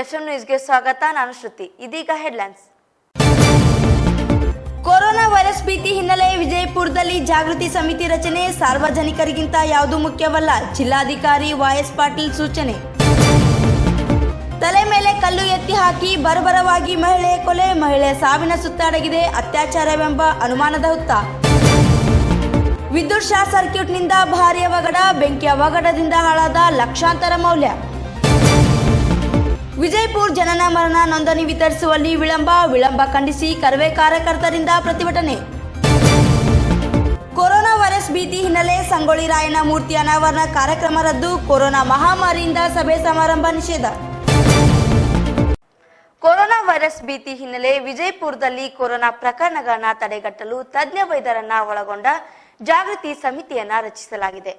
FM ನ್ಯೂಸ್ಗೆ ಸ್ವಾಗತ, ನಾನು ಶ್ರುತಿ. ಇದೀಗ ಹೆಡ್ಲೈನ್ಸ್ ಕೊರೋನಾ ವೈರಸ್ ಭೀತಿ ಹಿನ್ನೆಲೆ ವಿಜಯಪುರದಲ್ಲಿ ಜಾಗೃತಿ ಸಮಿತಿ ರಚನೆ. ಸಾರ್ವಜನಿಕರಿಗಿಂತ ಯಾವುದು ಮುಖ್ಯವಲ್ಲ? ಜಿಲ್ಲಾಧಿಕಾರಿ ವೈಎಸ್ ಪಾಟೀಲ್ ಸೂಚನೆ. ತಲೆ ಮೇಲೆ ಕಲ್ಲು ಎತ್ತಿ ಹಾಕಿ ಬರಬರವಾಗಿ ಮಹಿಳೆ ಕೊಲೆ. ಮಹಿಳೆ ಸಾವಿನ ಸುತ್ತಾಡಗಿದೆ, ಅತ್ಯಾಚಾರವೆಂಬ ಅನುಮಾನದ ಹುತ್ತ. ವಿದ್ಯುತ್ ಶಾರ್ಟ್ ಸರ್ಕ್ಯೂಟ್ನಿಂದ ಭಾರಿ ಅವಘಡ, ಬೆಂಕಿ ಅವಘಡದಿಂದ ಹಾಳಾದ ಲಕ್ಷಾಂತರ ಮೌಲ್ಯ. ವಿಜಯಪುರ ಜನನ ಮರಣ ನೋಂದಣಿ ವಿತರಿಸುವಲ್ಲಿ ವಿಳಂಬ ವಿಳಂಬ ಖಂಡಿಸಿ ಕರವೇ ಕಾರ್ಯಕರ್ತರಿಂದ ಪ್ರತಿಭಟನೆ. ಕೊರೋನಾ ವೈರಸ್ ಭೀತಿ ಹಿನ್ನೆಲೆ ಸಂಗೊಳ್ಳಿ ರಾಯಣ್ಣ ಮೂರ್ತಿ ಅನಾವರಣ ಕಾರ್ಯಕ್ರಮ ರದ್ದು, ಕೊರೋನಾ ಮಹಾಮಾರಿಯಿಂದ ಸಭೆ ಸಮಾರಂಭ ನಿಷೇಧ. ಕೊರೋನಾ ವೈರಸ್ ಭೀತಿ ಹಿನ್ನೆಲೆ ವಿಜಯಪುರದಲ್ಲಿ ಕೊರೋನಾ ಪ್ರಕರಣಗಳನ್ನ ತಡೆಗಟ್ಟಲು ತಜ್ಞ ವೈದ್ಯರನ್ನ ಒಳಗೊಂಡ ಜಾಗೃತಿ ಸಮಿತಿಯನ್ನ ರಚಿಸಲಾಗಿದೆ.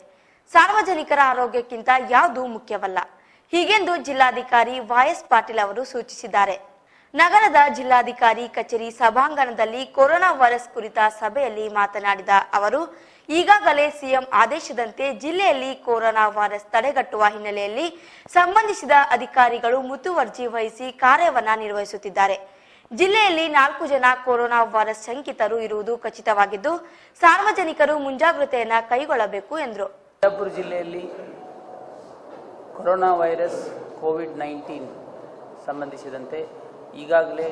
ಸಾರ್ವಜನಿಕರ ಆರೋಗ್ಯಕ್ಕಿಂತ ಯಾವುದು ಮುಖ್ಯವಲ್ಲ. ಹೀಗೆಂದು ಜಿಲ್ಲಾಧಿಕಾರಿ ವಾಯಸ್ ಪಾಟೀಲ್ ಅವರು ಸೂಚಿಸಿದ್ದಾರೆ. ನಗರದ ಜಿಲ್ಲಾಧಿಕಾರಿ ಕಚೇರಿ ಸಭಾಂಗಣದಲ್ಲಿ ಕೊರೋನಾ ವೈರಸ್ ಕುರಿತ ಸಭೆಯಲ್ಲಿ ಮಾತನಾಡಿದ ಅವರು, ಈಗಾಗಲೇ ಸಿಎಂ ಆದೇಶದಂತೆ ಜಿಲ್ಲೆಯಲ್ಲಿ ಕೊರೋನಾ ವೈರಸ್ ತಡೆಗಟ್ಟುವ ಹಿನ್ನೆಲೆಯಲ್ಲಿ ಸಂಬಂಧಿಸಿದ ಅಧಿಕಾರಿಗಳು ಮುತುವರ್ಜಿ ವಹಿಸಿ ಕಾರ್ಯವನ್ನು ನಿರ್ವಹಿಸುತ್ತಿದ್ದಾರೆ. ಜಿಲ್ಲೆಯಲ್ಲಿ ನಾಲ್ಕು ಜನ ಕೊರೋನಾ ವೈರಸ್ ಶಂಕಿತರು ಇರುವುದು ಖಚಿತವಾಗಿದ್ದು, ಸಾರ್ವಜನಿಕರು ಮುಂಜಾಗ್ರತೆಯನ್ನ ಕೈಗೊಳ್ಳಬೇಕು ಎಂದರು. ಜಿಲ್ಲೆಯಲ್ಲಿ ಕೊರೋನಾ ವೈರಸ್ ಕೋವಿಡ್ ನೈನ್ಟೀನ್ ಸಂಬಂಧಿಸಿದಂತೆ ಈಗಾಗಲೇ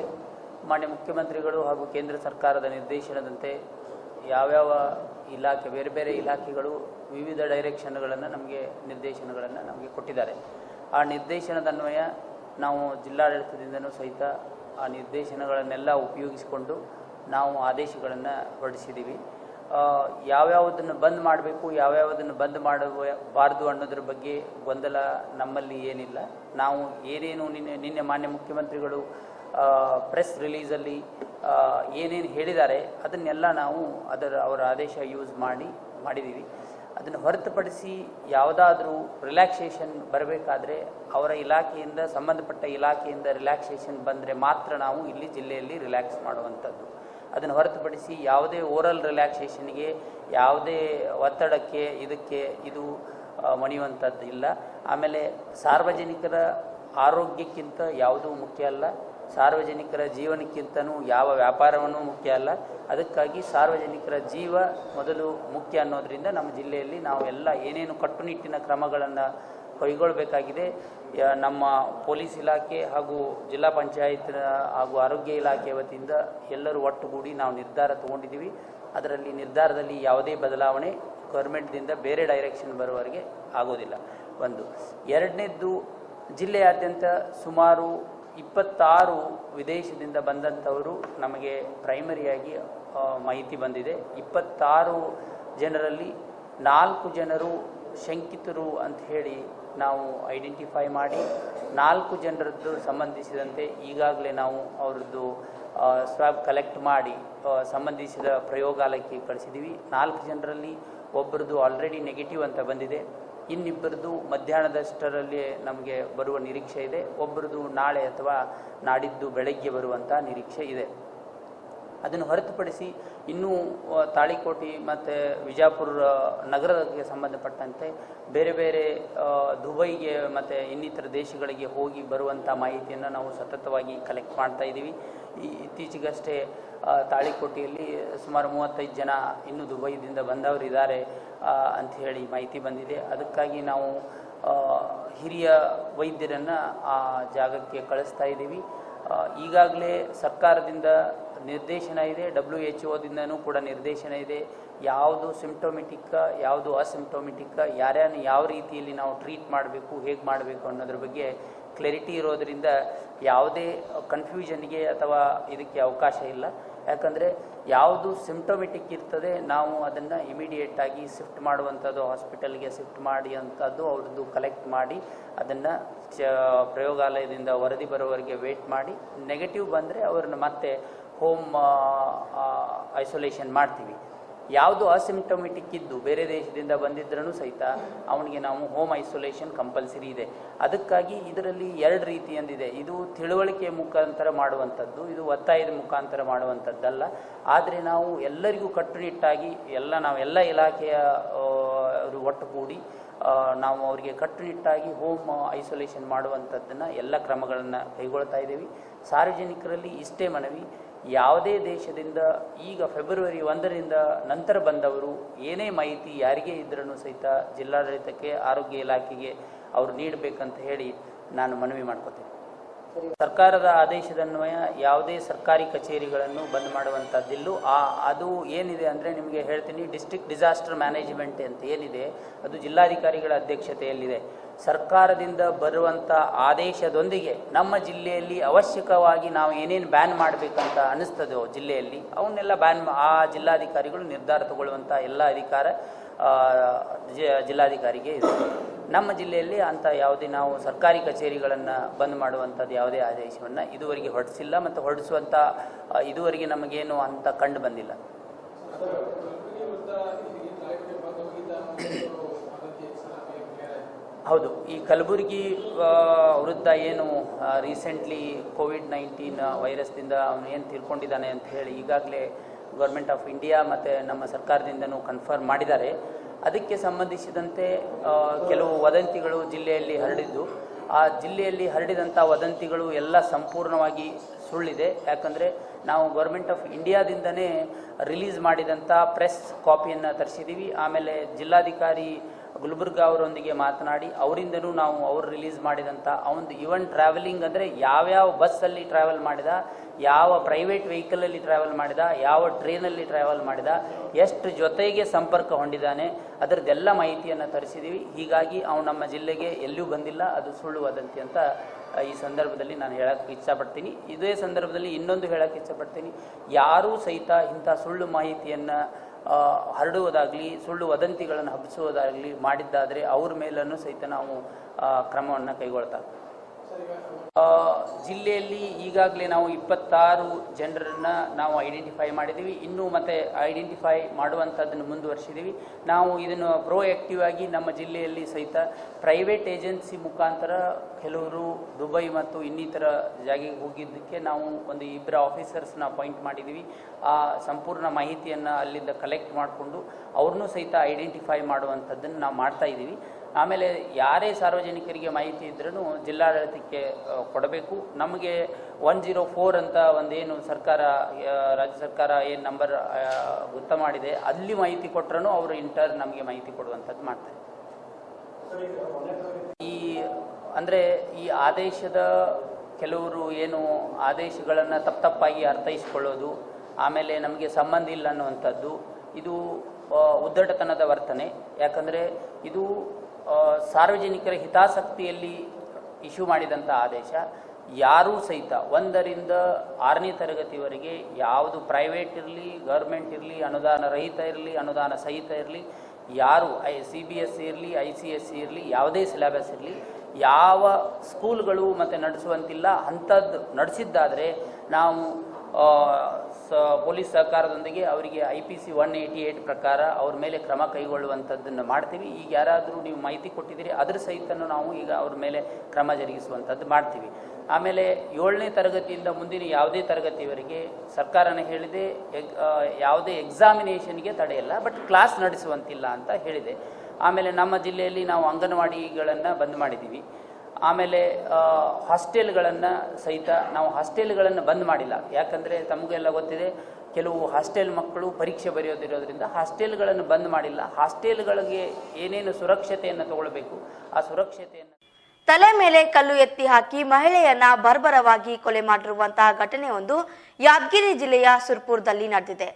ಮಾನ್ಯ ಮುಖ್ಯಮಂತ್ರಿಗಳು ಹಾಗೂ ಕೇಂದ್ರ ಸರ್ಕಾರದ ನಿರ್ದೇಶನದಂತೆ ಯಾವ್ಯಾವ ಇಲಾಖೆ, ಬೇರೆ ಬೇರೆ ಇಲಾಖೆಗಳು ವಿವಿಧ ಡೈರೆಕ್ಷನ್ಗಳನ್ನು ನಮಗೆ, ನಿರ್ದೇಶನಗಳನ್ನು ನಮಗೆ ಕೊಟ್ಟಿದ್ದಾರೆ. ಆ ನಿರ್ದೇಶನದ ಅನ್ವಯ ನಾವು ಜಿಲ್ಲಾಡಳಿತದಿಂದನೂ ಸಹಿತ ಆ ನಿರ್ದೇಶನಗಳನ್ನೆಲ್ಲ ಉಪಯೋಗಿಸಿಕೊಂಡು ನಾವು ಆದೇಶಗಳನ್ನು ಹೊರಡಿಸಿದ್ದೀವಿ. ಯಾವ್ಯಾವುದನ್ನು ಬಂದ್ ಮಾಡಬೇಕು, ಯಾವ್ಯಾವುದನ್ನು ಬಂದ್ ಮಾಡಬಾರ್ದು ಅನ್ನೋದ್ರ ಬಗ್ಗೆ ಗೊಂದಲ ನಮ್ಮಲ್ಲಿ ಏನಿಲ್ಲ. ನಾವು ಏನೇನು ನಿನ್ನೆ ನಿನ್ನೆ ಮಾನ್ಯ ಮುಖ್ಯಮಂತ್ರಿಗಳು ಪ್ರೆಸ್ ರಿಲೀಸಲ್ಲಿ ಏನೇನು ಹೇಳಿದ್ದಾರೆ, ಅದನ್ನೆಲ್ಲ ನಾವು ಅದರ, ಅವರ ಆದೇಶ ಯೂಸ್ ಮಾಡಿ ಮಾಡಿದ್ದೀವಿ ಅದನ್ನು ಹೊರತುಪಡಿಸಿ ಯಾವುದಾದ್ರೂ ರಿಲ್ಯಾಕ್ಸೇಷನ್ ಬರಬೇಕಾದ್ರೆ ಅವರ ಇಲಾಖೆಯಿಂದ, ಸಂಬಂಧಪಟ್ಟ ಇಲಾಖೆಯಿಂದ ರಿಲ್ಯಾಕ್ಸೇಷನ್ ಬಂದರೆ ಮಾತ್ರ ನಾವು ಇಲ್ಲಿ ಜಿಲ್ಲೆಯಲ್ಲಿ ರಿಲ್ಯಾಕ್ಸ್ ಮಾಡುವಂಥದ್ದು. ಅದನ್ನು ಹೊರತುಪಡಿಸಿ ಯಾವುದೇ ಓರಲ್ ರಿಲ್ಯಾಕ್ಸೇಷನ್ಗೆ, ಯಾವುದೇ ಒತ್ತಡಕ್ಕೆ, ಇದಕ್ಕೆ ಇದು ಮಣಿಯುವಂಥದ್ದು ಇಲ್ಲ. ಆಮೇಲೆ ಸಾರ್ವಜನಿಕರ ಆರೋಗ್ಯಕ್ಕಿಂತ ಯಾವುದೂ ಮುಖ್ಯ ಅಲ್ಲ. ಸಾರ್ವಜನಿಕರ ಜೀವನಕ್ಕಿಂತನೂ ಯಾವ ವ್ಯಾಪಾರವನ್ನೂ ಮುಖ್ಯ ಅಲ್ಲ. ಅದಕ್ಕಾಗಿ ಸಾರ್ವಜನಿಕರ ಜೀವ ಮೊದಲು ಮುಖ್ಯ ಅನ್ನೋದರಿಂದ ನಮ್ಮ ಜಿಲ್ಲೆಯಲ್ಲಿ ನಾವು ಎಲ್ಲ ಏನೇನು ಕಟ್ಟುನಿಟ್ಟಿನ ಕ್ರಮಗಳನ್ನು ಕೈಗೊಳ್ಳಬೇಕಾಗಿದೆ ನಮ್ಮ ಪೊಲೀಸ್ ಇಲಾಖೆ ಹಾಗೂ ಜಿಲ್ಲಾ ಪಂಚಾಯತ್ ಹಾಗೂ ಆರೋಗ್ಯ ಇಲಾಖೆ ವತಿಯಿಂದ ಎಲ್ಲರೂ ಒಟ್ಟುಗೂಡಿ ನಾವು ನಿರ್ಧಾರ ತಗೊಂಡಿದ್ದೀವಿ. ಅದರಲ್ಲಿ ನಿರ್ಧಾರದಲ್ಲಿ ಯಾವುದೇ ಬದಲಾವಣೆ ಗೌರ್ಮೆಂಟ್ದಿಂದ ಬೇರೆ ಡೈರೆಕ್ಷನ್ ಬರುವವರೆಗೆ ಆಗೋದಿಲ್ಲ. ಒಂದು. ಎರಡನೇದ್ದು, ಜಿಲ್ಲೆಯಾದ್ಯಂತ ಸುಮಾರು ಇಪ್ಪತ್ತಾರು ವಿದೇಶದಿಂದ ಬಂದಂಥವರು ನಮಗೆ ಪ್ರೈಮರಿಯಾಗಿ ಮಾಹಿತಿ ಬಂದಿದೆ. ಇಪ್ಪತ್ತಾರು ಜನರಲ್ಲಿ ನಾಲ್ಕು ಜನರು ಶಂಕಿತರು ಅಂತ ಹೇಳಿ ನಾವು ಐಡೆಂಟಿಫೈ ಮಾಡಿ ನಾಲ್ಕು ಜನರದ್ದು ಸಂಬಂಧಿಸಿದಂತೆ ಈಗಾಗಲೇ ನಾವು ಅವ್ರದ್ದು ಸ್ವಾಬ್ ಕಲೆಕ್ಟ್ ಮಾಡಿ ಸಂಬಂಧಿಸಿದ ಪ್ರಯೋಗಾಲಯಕ್ಕೆ ಕಳಿಸಿದ್ದೀವಿ ನಾಲ್ಕು ಜನರಲ್ಲಿ ಒಬ್ಬರದ್ದು ಆಲ್ರೆಡಿ ನೆಗೆಟಿವ್ ಅಂತ ಬಂದಿದೆ. ಇನ್ನಿಬ್ಬರದ್ದು ಮಧ್ಯಾಹ್ನದಷ್ಟರಲ್ಲಿ ನಮಗೆ ಬರುವ ನಿರೀಕ್ಷೆ ಇದೆ. ಒಬ್ಬರದ್ದು ನಾಳೆ ಅಥವಾ ನಾಡಿದ್ದು ಬೆಳಗ್ಗೆ ಬರುವಂಥ ನಿರೀಕ್ಷೆ ಇದೆ. ಅದನ್ನು ಹೊರತುಪಡಿಸಿ ಇನ್ನೂ ತಾಳಿಕೋಟಿ ಮತ್ತು ವಿಜಾಪುರ ನಗರಕ್ಕೆ ಸಂಬಂಧಪಟ್ಟಂತೆ ಬೇರೆ ಬೇರೆ ದುಬೈಗೆ ಮತ್ತು ಇನ್ನಿತರ ದೇಶಗಳಿಗೆ ಹೋಗಿ ಬರುವಂಥ ಮಾಹಿತಿಯನ್ನು ನಾವು ಸತತವಾಗಿ ಕಲೆಕ್ಟ್ ಮಾಡ್ತಾ ಇದ್ದೀವಿ. ಈ ಇತ್ತೀಚೆಗಷ್ಟೇ ತಾಳಿಕೋಟೆಯಲ್ಲಿ ಸುಮಾರು ಮೂವತ್ತೈದು ಜನ ಇನ್ನೂ ದುಬೈದಿಂದ ಅಂತ ಹೇಳಿ ಮಾಹಿತಿ ಬಂದಿದೆ. ಅದಕ್ಕಾಗಿ ನಾವು ಹಿರಿಯ ವೈದ್ಯರನ್ನು ಆ ಜಾಗಕ್ಕೆ ಕಳಿಸ್ತಾ ಇದ್ದೀವಿ. ಈಗಾಗಲೇ ಸರ್ಕಾರದಿಂದ ನಿರ್ದೇಶನ ಇದೆ ಡಬ್ಲ್ಯೂ ಎಚ್ ಒದಿಂದನೂ ಕೂಡ ನಿರ್ದೇಶನ ಇದೆ. ಯಾವುದು ಸಿಂಪ್ಟೊಮೆಟಿಕ್ ಯಾವುದು ಅಸಿಂಪ್ಟೊಮೆಟಿಕ್ ಯಾರ್ಯಾರು ಯಾವ ರೀತಿಯಲ್ಲಿ ನಾವು ಟ್ರೀಟ್ ಮಾಡಬೇಕು, ಹೇಗೆ ಮಾಡಬೇಕು ಅನ್ನೋದ್ರ ಬಗ್ಗೆ ಕ್ಲಾರಿಟಿ ಇರೋದರಿಂದ ಯಾವುದೇ ಕನ್ಫ್ಯೂಷನ್ಗೆ ಅಥವಾ ಇದಕ್ಕೆ ಅವಕಾಶ ಇಲ್ಲ. ಯಾಕಂದರೆ ಯಾವುದು ಸಿಂಪ್ಟೊಮೆಟಿಕ್ ಇರ್ತದೆ, ನಾವು ಅದನ್ನು ಇಮಿಡಿಯೇಟಾಗಿ ಶಿಫ್ಟ್ ಮಾಡುವಂಥದ್ದು ಹಾಸ್ಪಿಟಲ್ಗೆ ಶಿಫ್ಟ್ ಮಾಡಿ ಅಂಥದ್ದು ಅವ್ರದ್ದು ಕಲೆಕ್ಟ್ ಮಾಡಿ, ಅದನ್ನು ಪ್ರಯೋಗಾಲಯದಿಂದ ವರದಿ ಬರೋವರೆಗೆ ವೇಟ್ ಮಾಡಿ. ನೆಗೆಟಿವ್ ಬಂದರೆ ಅವ್ರನ್ನ ಮತ್ತೆ ಹೋಮ್ ಐಸೋಲೇಷನ್ ಮಾಡ್ತೀವಿ. ಯಾವುದು ಅಸಿಂಪ್ಟೊಮೆಟಿಕ್ ಇದ್ದು ಬೇರೆ ದೇಶದಿಂದ ಬಂದಿದ್ರೂ ಸಹಿತ ಅವನಿಗೆ ನಾವು ಹೋಮ್ ಐಸೋಲೇಷನ್ ಕಂಪಲ್ಸರಿ ಇದೆ. ಅದಕ್ಕಾಗಿ ಇದರಲ್ಲಿ ಎರಡು ರೀತಿಯಂದಿದೆ ಇದು ತಿಳುವಳಿಕೆ ಮುಖಾಂತರ ಮಾಡುವಂಥದ್ದು, ಇದು ಒತ್ತಾಯದ ಮುಖಾಂತರ ಮಾಡುವಂಥದ್ದಲ್ಲ. ಆದರೆ ನಾವು ಎಲ್ಲರಿಗೂ ಕಟ್ಟುನಿಟ್ಟಾಗಿ ಎಲ್ಲ ನಾವು ಎಲ್ಲ ಇಲಾಖೆಯ ಒಟ್ಟುಗೂಡಿ ನಾವು ಅವರಿಗೆ ಕಟ್ಟುನಿಟ್ಟಾಗಿ ಹೋಮ್ ಐಸೋಲೇಷನ್ ಮಾಡುವಂಥದ್ದನ್ನು ಎಲ್ಲ ಕ್ರಮಗಳನ್ನು ಕೈಗೊಳ್ತಾ ಇದ್ದೀವಿ. ಸಾರ್ವಜನಿಕರಲ್ಲಿ ಇಷ್ಟೇ ಮನವಿ. ಯಾವುದೇ ದೇಶದಿಂದ ಈಗ ಫೆಬ್ರವರಿ ಒಂದರಿಂದ ನಂತರ ಬಂದವರು ಏನೇ ಮಾಹಿತಿ ಯಾರಿಗೇ ಇದ್ರೂ ಸಹಿತ ಜಿಲ್ಲಾಡಳಿತಕ್ಕೆ ಆರೋಗ್ಯ ಇಲಾಖೆಗೆ ಅವರು ನೀಡಬೇಕಂತ ಹೇಳಿ ನಾನು ಮನವಿ ಮಾಡ್ಕೋತೇನೆ. ಸರ್ಕಾರದ ಆದೇಶದನ್ವಯ ಯಾವುದೇ ಸರ್ಕಾರಿ ಕಚೇರಿಗಳನ್ನು ಬಂದ್ ಮಾಡುವಂಥದ್ದಿಲ್ಲೂ ಆ ಅದು ಏನಿದೆ ಅಂದರೆ ನಿಮಗೆ ಹೇಳ್ತೀನಿ ಡಿಸ್ಟ್ರಿಕ್ಟ್ ಡಿಸಾಸ್ಟರ್ ಮ್ಯಾನೇಜ್ಮೆಂಟ್ ಅಂತ ಏನಿದೆ ಅದು ಜಿಲ್ಲಾಧಿಕಾರಿಗಳ ಅಧ್ಯಕ್ಷತೆಯಲ್ಲಿದೆ. ಸರ್ಕಾರದಿಂದ ಬರುವಂಥ ಆದೇಶದೊಂದಿಗೆ ನಮ್ಮ ಜಿಲ್ಲೆಯಲ್ಲಿ ಅವಶ್ಯಕವಾಗಿ ನಾವು ಏನೇನು ಬ್ಯಾನ್ ಮಾಡಬೇಕಂತ ಅನಿಸ್ತದೋ ಜಿಲ್ಲೆಯಲ್ಲಿ, ಅವನ್ನೆಲ್ಲ ಬ್ಯಾನ್ ಆ ಜಿಲ್ಲಾಧಿಕಾರಿಗಳು ನಿರ್ಧಾರ ತಗೊಳ್ಳುವಂಥ ಎಲ್ಲ ಅಧಿಕಾರ ಜಿಲ್ಲಾಧಿಕಾರಿಗೆ ಇದೆ. ನಮ್ಮ ಜಿಲ್ಲೆಯಲ್ಲಿ ಅಂತ ಯಾವುದೇ ನಾವು ಸರ್ಕಾರಿ ಕಚೇರಿಗಳನ್ನು ಬಂದ್ ಮಾಡುವಂಥದ್ದು ಯಾವುದೇ ಆದೇಶವನ್ನು ಇದುವರೆಗೆ ಹೊರಡಿಸಿಲ್ಲ ಮತ್ತು ಹೊರಡಿಸುವಂಥ ಇದುವರೆಗೆ ನಮಗೇನು ಅಂತ ಕಂಡು ಬಂದಿಲ್ಲ. ಹೌದು, ಈ ಕಲಬುರಗಿ ವೃದ್ಧ ಏನು ರೀಸೆಂಟ್ಲಿ ಕೋವಿಡ್ ನೈನ್ಟೀನ್ ವೈರಸ್ದಿಂದ ಅವನು ಏನು ತಿಳ್ಕೊಂಡಿದ್ದಾನೆ ಅಂತ ಹೇಳಿ ಈಗಾಗಲೇ ಗೌರ್ಮೆಂಟ್ ಆಫ್ ಇಂಡಿಯಾ ಮತ್ತು ನಮ್ಮ ಸರ್ಕಾರದಿಂದನೂ ಕನ್ಫರ್ಮ್ ಮಾಡಿದ್ದಾರೆ. ಅದಕ್ಕೆ ಸಂಬಂಧಿಸಿದಂತೆ ಕೆಲವು ವದಂತಿಗಳು ಜಿಲ್ಲೆಯಲ್ಲಿ ಹರಡಿದ್ದು. ಆ ಜಿಲ್ಲೆಯಲ್ಲಿ ಹರಡಿದಂಥ ವದಂತಿಗಳು ಎಲ್ಲ ಸಂಪೂರ್ಣವಾಗಿ ಸುಳ್ಳಿದೆ. ಯಾಕಂದರೆ ನಾವು ಗೌರ್ಮೆಂಟ್ ಆಫ್ ಇಂಡಿಯಾದಿಂದನೇ ರಿಲೀಸ್ ಮಾಡಿದಂಥ ಪ್ರೆಸ್ ಕಾಪಿಯನ್ನು ತರಿಸಿದ್ದೀವಿ ಆಮೇಲೆ ಜಿಲ್ಲಾಧಿಕಾರಿ ಗುಲ್ಬರ್ಗ ಅವರೊಂದಿಗೆ ಮಾತನಾಡಿ ಅವರಿಂದನೂ ನಾವು ಅವ್ರು ರಿಲೀಸ್ ಮಾಡಿದಂಥ ಅವನು ಇವನ್ ಟ್ರಾವೆಲಿಂಗ್ ಅಂದರೆ ಯಾವ್ಯಾವ ಬಸ್ಸಲ್ಲಿ ಟ್ರಾವೆಲ್ ಮಾಡಿದ, ಯಾವ ಪ್ರೈವೇಟ್ ವೆಹಿಕಲಲ್ಲಿ ಟ್ರಾವೆಲ್ ಮಾಡಿದ, ಯಾವ ಟ್ರೈನಲ್ಲಿ ಟ್ರಾವೆಲ್ ಮಾಡಿದ, ಎಷ್ಟು ಜೊತೆಗೆ ಸಂಪರ್ಕ ಹೊಂದಿದ್ದಾನೆ ಅದರದ್ದೆಲ್ಲ ಮಾಹಿತಿಯನ್ನು ತರಿಸಿದ್ದೀವಿ ಹೀಗಾಗಿ ಅವನು ನಮ್ಮ ಜಿಲ್ಲೆಗೆ ಎಲ್ಲೂ ಬಂದಿಲ್ಲ, ಅದು ಸುಳ್ಳು ವದಂತಿ ಅಂತ ಈ ಸಂದರ್ಭದಲ್ಲಿ ನಾನು ಹೇಳಕ್ಕೆ ಇಚ್ಛಪಡ್ತೀನಿ. ಇದೇ ಸಂದರ್ಭದಲ್ಲಿ ಇನ್ನೊಂದು ಹೇಳಕ್ಕೆ ಇಚ್ಛಪಡ್ತೀನಿ. ಯಾರೂ ಸಹಿತ ಇಂಥ ಸುಳ್ಳು ಮಾಹಿತಿಯನ್ನು ಹರಡುವುದಾಗಲಿ ಸುಳ್ಳು ವದಂತಿಗಳನ್ನು ಹಬ್ಬಿಸುವುದಾಗಲಿ ಮಾಡಿದ್ದಾದರೆ ಅವ್ರ ಮೇಲೂ ಸಹಿತ ನಾವು ಕ್ರಮವನ್ನು ಕೈಗೊಳ್ತಾ ಜಿಲ್ಲೆಯಲ್ಲಿ ಈಗಾಗಲೇ ನಾವು ಇಪ್ಪತ್ತಾರು ಜನರನ್ನು ನಾವು ಐಡೆಂಟಿಫೈ ಮಾಡಿದ್ದೀವಿ. ಇನ್ನೂ ಮತ್ತೆ ಐಡೆಂಟಿಫೈ ಮಾಡುವಂಥದ್ದನ್ನು ಮುಂದುವರಿಸಿದ್ದೀವಿ. ನಾವು ಇದನ್ನು ಪ್ರೋ ಆ್ಯಕ್ಟಿವ್ ಆಗಿ ನಮ್ಮ ಜಿಲ್ಲೆಯಲ್ಲಿ ಸಹಿತ ಪ್ರೈವೇಟ್ ಏಜೆನ್ಸಿ ಮುಖಾಂತರ ಕೆಲವರು ದುಬೈ ಮತ್ತು ಇನ್ನಿತರ ಜಾಗೆಗೆ ಹೋಗಿದ್ದಕ್ಕೆ ನಾವು ಒಂದು ಇಬ್ಬರ ಆಫೀಸರ್ಸ್ನ ಅಪಾಯಿಂಟ್ ಮಾಡಿದ್ದೀವಿ. ಆ ಸಂಪೂರ್ಣ ಮಾಹಿತಿಯನ್ನು ಅಲ್ಲಿಂದ ಕಲೆಕ್ಟ್ ಮಾಡಿಕೊಂಡು ಅವ್ರನ್ನೂ ಸಹಿತ ಐಡೆಂಟಿಫೈ ಮಾಡುವಂಥದ್ದನ್ನು ನಾವು ಮಾಡ್ತಾ ಇದ್ದೀವಿ. ಆಮೇಲೆ ಯಾರೇ ಸಾರ್ವಜನಿಕರಿಗೆ ಮಾಹಿತಿ ಇದ್ರೂ ಜಿಲ್ಲಾಡಳಿತಕ್ಕೆ ಕೊಡಬೇಕು. ನಮಗೆ ಒನ್ ಜೀರೋ ಫೋರ್ ಅಂತ ಒಂದೇನು ಸರ್ಕಾರ ರಾಜ್ಯ ಸರ್ಕಾರ ಏನು ನಂಬರ್ ಗೊತ್ತ ಮಾಡಿದೆ, ಅಲ್ಲಿ ಮಾಹಿತಿ ಕೊಟ್ಟರೂ ಅವರು ಇಂಟರ್ ನಮಗೆ ಮಾಹಿತಿ ಕೊಡುವಂಥದ್ದು ಮಾಡ್ತಾರೆ. ಈ, ಅಂದರೆ ಈ ಆದೇಶದ ಕೆಲವರು ಏನು ಆದೇಶಗಳನ್ನು ತಪ್ಪು ತಪ್ಪಾಗಿ ಅರ್ಥೈಸ್ಕೊಳ್ಳೋದು, ಆಮೇಲೆ ನಮಗೆ ಸಂಬಂಧ ಇಲ್ಲ ಅನ್ನುವಂಥದ್ದು, ಇದು ಉದ್ದಟತನದ ವರ್ತನೆ. ಯಾಕಂದರೆ ಇದು ಸಾರ್ವಜನಿಕರ ಹಿತಾಸಕ್ತಿಯಲ್ಲಿ ಇಶ್ಯೂ ಮಾಡಿದಂಥ ಆದೇಶ ಯಾರೂ ಸಹಿತ ಒಂದರಿಂದ ಆರನೇ ತರಗತಿವರೆಗೆ ಯಾವುದು ಪ್ರೈವೇಟ್ ಇರಲಿ ಗೌರ್ಮೆಂಟ್ ಇರಲಿ, ಅನುದಾನ ರಹಿತ ಇರಲಿ, ಅನುದಾನ ಸಹಿತ ಇರಲಿ, ಯಾರು I C B S C ಇರಲಿ ಐ ಸಿ ಎಸ್ ಸಿ ಇರಲಿ, ಯಾವುದೇ ಸಿಲೆಬಸ್ ಇರಲಿ, ಯಾವ ಸ್ಕೂಲ್ಗಳು ಮತ್ತು ನಡೆಸುವಂತಿಲ್ಲ, ಅಂಥದ್ದು ನಡೆಸಿದ್ದಾದರೆ ನಾವು ಪೊಲೀಸ್ ಸಹಕಾರದೊಂದಿಗೆ ಅವರಿಗೆ I P C one eighty eight ಪ್ರಕಾರ ಅವ್ರ ಮೇಲೆ ಕ್ರಮ ಕೈಗೊಳ್ಳುವಂಥದ್ದನ್ನು ಮಾಡ್ತೀವಿ. ಈಗ ಯಾರಾದರೂ ನೀವು ಮಾಹಿತಿ ಕೊಟ್ಟಿದ್ದೀರಿ, ಅದ್ರ ಸಹಿತನೂ ನಾವು ಈಗ ಅವ್ರ ಮೇಲೆ ಕ್ರಮ ಜರುಗಿಸುವಂಥದ್ದು ಮಾಡ್ತೀವಿ. ಆಮೇಲೆ ಏಳನೇ ತರಗತಿಯಿಂದ ಮುಂದಿನ ಯಾವುದೇ ತರಗತಿವರೆಗೆ ಸರ್ಕಾರನ ಹೇಳಿದೆ, ಎಗ್- ಯಾವುದೇ ಎಕ್ಸಾಮಿನೇಷನ್ಗೆ ತಡೆಯಲ್ಲ ಬಟ್ ಕ್ಲಾಸ್ ನಡೆಸುವಂತಿಲ್ಲ ಅಂತ ಹೇಳಿದೆ. ಆಮೇಲೆ ನಮ್ಮ ಜಿಲ್ಲೆಯಲ್ಲಿ ನಾವು ಅಂಗನವಾಡಿಗಳನ್ನು ಬಂದ್ ಮಾಡಿದ್ದೀವಿ. ಆಮೇಲೆ ಹಾಸ್ಟೆಲ್ಗಳನ್ನು ಸಹಿತ ನಾವು ಹಾಸ್ಟೆಲ್ಗಳನ್ನು ಬಂದ್ ಮಾಡಿಲ್ಲ. ಯಾಕಂದರೆ ತಮಗೆಲ್ಲ ಗೊತ್ತಿದೆ, ಕೆಲವು ಹಾಸ್ಟೆಲ್ ಮಕ್ಕಳು ಪರೀಕ್ಷೆ ಬರೆಯೋದಿರೋದ್ರಿಂದ ಹಾಸ್ಟೆಲ್ಗಳನ್ನು ಬಂದ್ ಮಾಡಿಲ್ಲ. ಹಾಸ್ಟೆಲ್ಗಳಿಗೆ ಏನೇನು ಸುರಕ್ಷತೆಯನ್ನು ತಗೊಳ್ಬೇಕು, ಆ ಸುರಕ್ಷತೆಯನ್ನು ತಲೆ ಮೇಲೆ ಕಲ್ಲು ಎತ್ತಿ ಹಾಕಿ ಮಹಿಳೆಯನ್ನ ಬರ್ಬರವಾಗಿ ಕೊಲೆ ಮಾಡಿರುವಂತಹ ಘಟನೆಯೊಂದು ಯಾದಗಿರಿ ಜಿಲ್ಲೆಯ ಸುರ್ಪುರದಲ್ಲಿ ನಡೆದಿದೆ.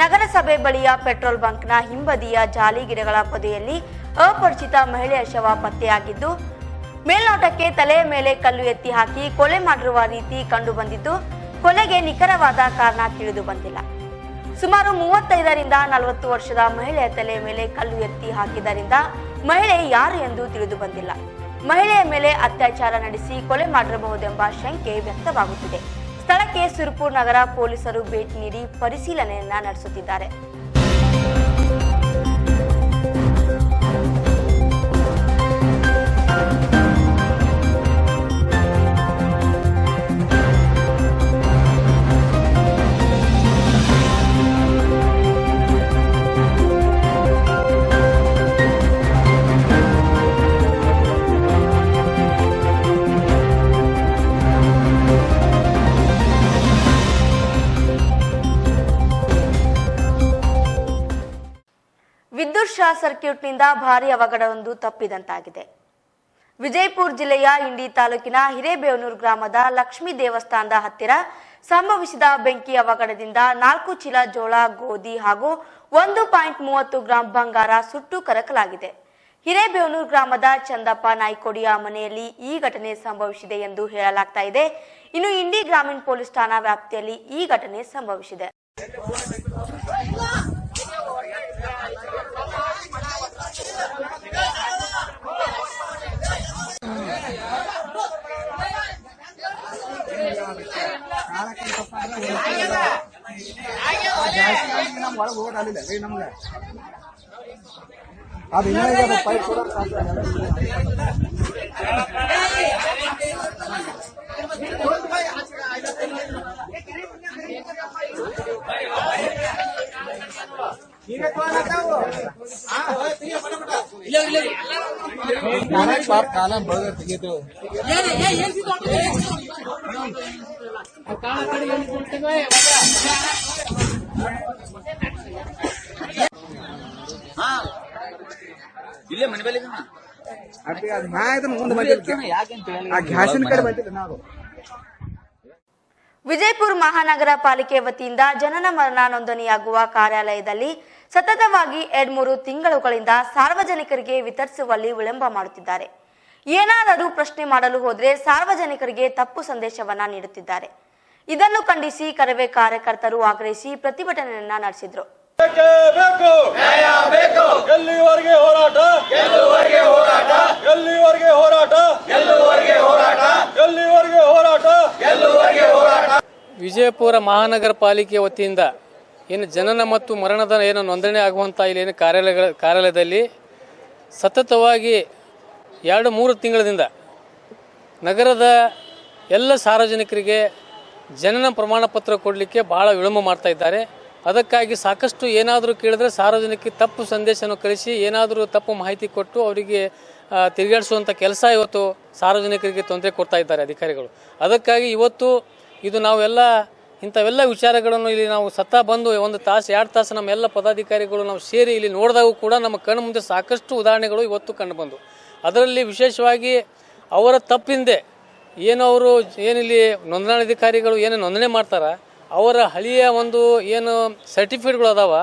ನಗರಸಭೆ ಬಳಿಯ ಪೆಟ್ರೋಲ್ ಬಂಕ್ನ ಹಿಂಬದಿಯ ಜಾಲಿ ಗಿಡಗಳ ಪೊದೆಯಲ್ಲಿ ಅಪರಿಚಿತ ಮಹಿಳೆಯ ಶವ ಪತ್ತೆಯಾಗಿದ್ದು ಮೇಲ್ನೋಟಕ್ಕೆ ತಲೆಯ ಮೇಲೆ ಕಲ್ಲು ಎತ್ತಿ ಹಾಕಿ ಕೊಲೆ ಮಾಡಿರುವ ರೀತಿ ಕಂಡು ಬಂದಿದ್ದು ಕೊಲೆಗೆ ನಿಖರವಾದ ಕಾರಣ ತಿಳಿದು ಬಂದಿಲ್ಲ. ಸುಮಾರು ಮೂವತ್ತೈದರಿಂದ ನಲವತ್ತು ವರ್ಷದ ಮಹಿಳೆಯ ತಲೆಯ ಮೇಲೆ ಕಲ್ಲು ಎತ್ತಿ ಹಾಕಿದ್ದರಿಂದ ಮಹಿಳೆ ಯಾರು ಎಂದು ತಿಳಿದು ಬಂದಿಲ್ಲ. ಮಹಿಳೆಯ ಮೇಲೆ ಅತ್ಯಾಚಾರ ನಡೆಸಿ ಕೊಲೆ ಮಾಡಿರಬಹುದೆಂಬ ಶಂಕೆ ವ್ಯಕ್ತವಾಗುತ್ತಿದೆ. ಸ್ಥಳಕ್ಕೆ ಸುರ್ಪುರ್ ನಗರ ಪೊಲೀಸರು ಭೇಟಿ ನೀಡಿ ಪರಿಶೀಲನೆಯನ್ನ ನಡೆಸುತ್ತಿದ್ದಾರೆ. ಸರ್ಕ್ಯೂಟ್ನಿಂದ ಭಾರಿ ಅವಘಡವೊಂದು ತಪ್ಪಿದಂತಾಗಿದೆ. ವಿಜಯಪುರ ಜಿಲ್ಲೆಯ ಇಂಡಿ ತಾಲೂಕಿನ ಹಿರೇಬೇವನೂರು ಗ್ರಾಮದ ಲಕ್ಷ್ಮೀ ದೇವಸ್ಥಾನದ ಹತ್ತಿರ ಸಂಭವಿಸಿದ ಬೆಂಕಿ ಅವಘಡದಿಂದ ನಾಲ್ಕು ಚೀಲ ಜೋಳ, ಗೋಧಿ ಹಾಗೂ ಒಂದು ಪಾಯಿಂಟ್ ಮೂವತ್ತು ಗ್ರಾಂ ಬಂಗಾರ ಸುಟ್ಟು ಕರಕಲಾಗಿದೆ. ಹಿರೇಬೇವನೂರು ಗ್ರಾಮದ ಚಂದಪ್ಪ ನಾಯ್ಕೋಡಿಯ ಮನೆಯಲ್ಲಿ ಈ ಘಟನೆ ಸಂಭವಿಸಿದೆ ಎಂದು ಹೇಳಲಾಗ್ತಾ ಇದೆ. ಇನ್ನು ಇಂಡಿ ಗ್ರಾಮೀಣ ಪೊಲೀಸ್ ಠಾಣಾ ವ್ಯಾಪ್ತಿಯಲ್ಲಿ ಈ ಘಟನೆ ಸಂಭವಿಸಿದೆ ನಮ್ಗೆ ಒಳಗೆ ಹೋಗೋದು ಅಲ್ಲಿಲ್ಲ ರೀ ನಮ್ಗೆ ಅದು ಇನ್ನೂ ಈಗ ಅದು ಪೈಪ್ ಕೊಡೋಕೆ ಸಾಧ್ಯ ಇಲ್ಲ. ನಾನೇ ಪಾಪ ಕಾಲ ಬಳ್ದು ತೆಗೀತು ಇಲ್ಲೇ ಮನೆ ಮೇಲೆ ವಿಜಯಪುರ ಮಹಾನಗರ ಪಾಲಿಕೆ ವತಿಯಿಂದ ಜನನ ಮರಣ ನೋಂದಣಿಯಾಗುವ ಕಾರ್ಯಾಲಯದಲ್ಲಿ ಸತತವಾಗಿ ಎರಡ್ಮೂರು ತಿಂಗಳುಗಳಿಂದ ಸಾರ್ವಜನಿಕರಿಗೆ ವಿತರಿಸುವಲ್ಲಿ ವಿಳಂಬ ಮಾಡುತ್ತಿದ್ದಾರೆ. ಏನಾದರೂ ಪ್ರಶ್ನೆ ಮಾಡಲು ಹೋದ್ರೆ ಸಾರ್ವಜನಿಕರಿಗೆ ತಪ್ಪು ಸಂದೇಶವನ್ನ ನೀಡುತ್ತಿದ್ದಾರೆ. ಇದನ್ನು ಖಂಡಿಸಿ ಕರವೇ ಕಾರ್ಯಕರ್ತರು ಆಗ್ರಹಿಸಿ ಪ್ರತಿಭಟನೆಯನ್ನ ನಡೆಸಿದ್ರು. ಬೇಕೇ ಬೇಕು. ನ್ಯಾಯ ಬೇಕು. ಎಲ್ಲಿವರೆಗೆ ಹೋರಾಟ? ಎಲ್ಲಿವರೆಗೆ ಹೋರಾಟ? ಎಲ್ಲಿವರೆಗೆ ಹೋರಾಟ? ಎಲ್ಲಿವರೆಗೆ ಹೋರಾಟ? ಎಲ್ಲಿವರೆಗೆ ಹೋರಾಟ? ಎಲ್ಲಿವರೆಗೆ ಹೋರಾಟ? ವಿಜಯಪುರ ಮಹಾನಗರ ಪಾಲಿಕೆ ವತಿಯಿಂದ ಏನು ಜನನ ಮತ್ತು ಮರಣದ ಏನು ನೋಂದಣಿ ಆಗುವಂಥ ಇಲ್ಲಿ ಏನು ಕಾರ್ಯಾಲಯಗಳ ಕಾರ್ಯಾಲಯದಲ್ಲಿ ಸತತವಾಗಿ ಎರಡು ಮೂರು ತಿಂಗಳಿಂದ ನಗರದ ಎಲ್ಲ ಸಾರ್ವಜನಿಕರಿಗೆ ಜನನ ಪ್ರಮಾಣ ಪತ್ರ ಕೊಡಲಿಕ್ಕೆ ಬಹಳ ವಿಳಂಬ ಮಾಡ್ತಾ ಇದ್ದಾರೆ. ಅದಕ್ಕಾಗಿ ಸಾಕಷ್ಟು ಏನಾದರೂ ಕೇಳಿದ್ರೆ ಸಾರ್ವಜನಿಕ ತಪ್ಪು ಸಂದೇಶವನ್ನು ಕಳಿಸಿ, ಏನಾದರೂ ತಪ್ಪು ಮಾಹಿತಿ ಕೊಟ್ಟು ಅವರಿಗೆ ತಿರುಗಾಡಿಸುವಂಥ ಕೆಲಸ ಇವತ್ತು ಸಾರ್ವಜನಿಕರಿಗೆ ತೊಂದರೆ ಕೊಡ್ತಾ ಇದ್ದಾರೆ ಅಧಿಕಾರಿಗಳು. ಅದಕ್ಕಾಗಿ ಇವತ್ತು ಇದು ನಾವೆಲ್ಲ, ಇಂಥವೆಲ್ಲ ವಿಚಾರಗಳನ್ನು ಇಲ್ಲಿ ನಾವು ಸತ್ತ ಬಂದು ಒಂದು ತಾಸು, ಎರಡು ತಾಸು ನಮ್ಮೆಲ್ಲ ಪದಾಧಿಕಾರಿಗಳು ನಾವು ಸೇರಿ ಇಲ್ಲಿ ನೋಡಿದಾಗೂ ಕೂಡ ನಮ್ಮ ಕಣ್ಣು ಮುಂದೆ ಸಾಕಷ್ಟು ಉದಾಹರಣೆಗಳು ಇವತ್ತು ಕಂಡು ಬಂದು. ಅದರಲ್ಲಿ ವಿಶೇಷವಾಗಿ ಅವರ ತಪ್ಪಿಂದೆ, ಏನು ಅವರು ಏನಿಲ್ಲಿ ನೋಂದಣಾಧಿಕಾರಿಗಳು ಏನು ನೋಂದಣಿ ಮಾಡ್ತಾರೆ, ಅವರ ಹಳೆಯ ಒಂದು ಏನು ಸರ್ಟಿಫಿಕೇಟ್ಗಳು ಅದಾವ,